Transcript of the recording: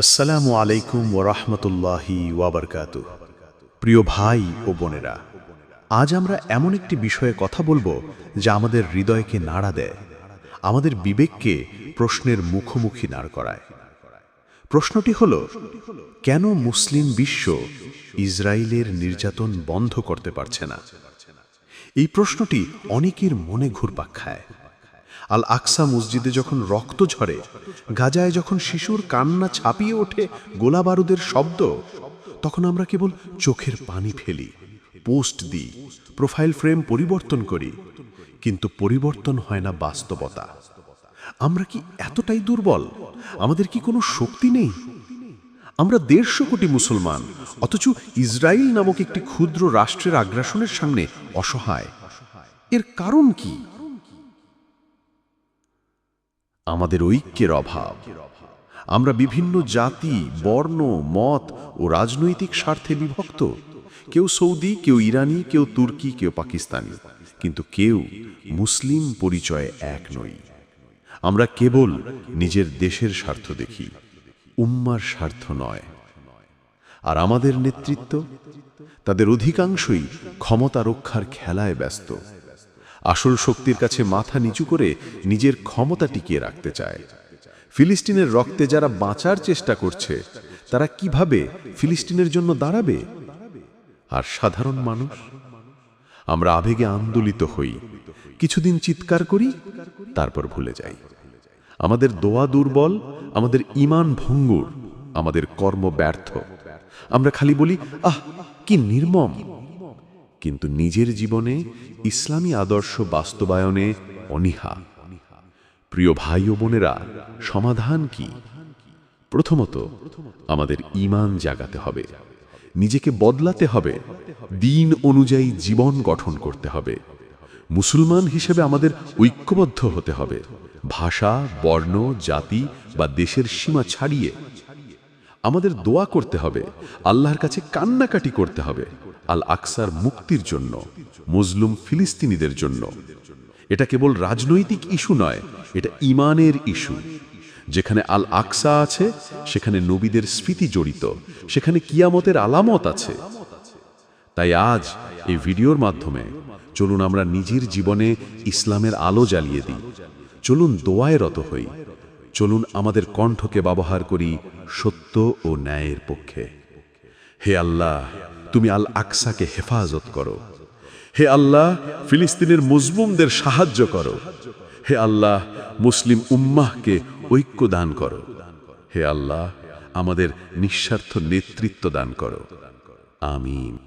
আসসালামু আলাইকুম ওরহমতুল্লাহি ওয়াবারকাতু প্রিয় ভাই ও বোনেরা, আজ আমরা এমন একটি বিষয়ে কথা বলব যা আমাদের হৃদয়কে নাড়া দেয়, আমাদের বিবেককে প্রশ্নের মুখোমুখি দাঁড় করায়। প্রশ্নটি হল, কেন মুসলিম বিশ্ব ইসরায়েলের নির্যাতন বন্ধ করতে পারছে না? এই প্রশ্নটি অনেকের মনে ঘুরপাক খায়। আল আকসা মসজিদে যখন রক্ত ঝরে, গাজায় যখন শিশুর কান্না ছাপিয়ে ওঠে গোলা বারুদের শব্দ, তখন আমরা কেবল চোখের পানি ফেলি, পোস্ট দিই, প্রোফাইল ফ্রেম পরিবর্তন করি। কিন্তু পরিবর্তন হয় না বাস্তবতা। আমরা কি এতটাই দুর্বল? আমাদের কি কোনো শক্তি নেই? আমরা দেড়শো কোটি মুসলমান, অথচ ইসরায়েল নামক একটি ক্ষুদ্র রাষ্ট্রের আগ্রাসনের সামনে অসহায়। এর কারণ কি? আমাদের ঐক্যের অভাব। আমরা বিভিন্ন জাতি, বর্ণ, মত ও রাজনৈতিক স্বার্থে বিভক্ত। কেউ সৌদি, কেউ ইরানি, কেউ তুর্কি, কেউ পাকিস্তানি। কিন্তু কেউ মুসলিম পরিচয়ে এক নই। আমরা কেবল নিজের দেশের স্বার্থ দেখি। উম্মার স্বার্থ নয়। আর আমাদের নেতৃত্ব? তাদের অধিকাংশই ক্ষমতা রক্ষার খেলায় ব্যস্ত। আসল শক্তির কাছে মাথা নিচু করে নিজের ক্ষমতা টিকিয়ে রাখতে চায়। ফিলিস্তিনের রক্তে যারা বাঁচার চেষ্টা করছে, তারা কীভাবে ফিলিস্তিনের জন্য দাঁড়াবে? আর সাধারণ মানুষ? আমরা আবেগে আন্দোলিত হই। কিছুদিন চিৎকার করি, তারপর ভুলে যাই। আমাদের দোয়া দুর্বল, আমাদের ইমান ভঙ্গুর, আমাদের কর্ম ব্যর্থ। আমরা খালি বলি, আহ, কি নির্মম! কিন্তু নিজের জীবনে ইসলামী আদর্শ বাস্তবায়নে অনীহা। প্রিয় ভাই ও বোনেরা, সমাধান কি? প্রথমত, আমাদের ইমান জাগাতে হবে। নিজেকে বদলাতে হবে। দিন অনুযায়ী জীবন গঠন করতে হবে। মুসলমান হিসেবে আমাদের ঐক্যবদ্ধ হতে হবে। ভাষা, বর্ণ, জাতি বা দেশের সীমা ছাড়িয়ে আমাদের দোয়া করতে হবে, আল্লাহর কাছে কান্নাকাটি করতে হবে আল আকসার মুক্তির জন্য, মুসলুম ফিলিস্তিনিদের জন্য। এটা কেবল রাজনৈতিক ইস্যু নয়, এটা ইমানের ইস্যু। যেখানে আল আকসা আছে, সেখানে নবীদের স্মৃতি জড়িত, সেখানে কিয়ামতের আলামত আছে। তাই আজ এই ভিডিওর মাধ্যমে চলুন আমরা নিজের জীবনে ইসলামের আলো জ্বালিয়ে দিই। চলুন দোয়ায় রত হই। চলুন আমাদের কণ্ঠকে ব্যবহার করি সত্য ও ন্যায়ের পক্ষে। হে আল্লাহ, তুমি আল আকসাকে হেফাজত করো। হে আল্লাহ, ফিলিস্তিনের মজলুমদের সাহায্য করো। হে আল্লাহ, মুসলিম উম্মাহকে ঐক্য দান করো। হে আল্লাহ, আমাদের নিঃস্বার্থ নেতৃত্ব দান করো। আমিন।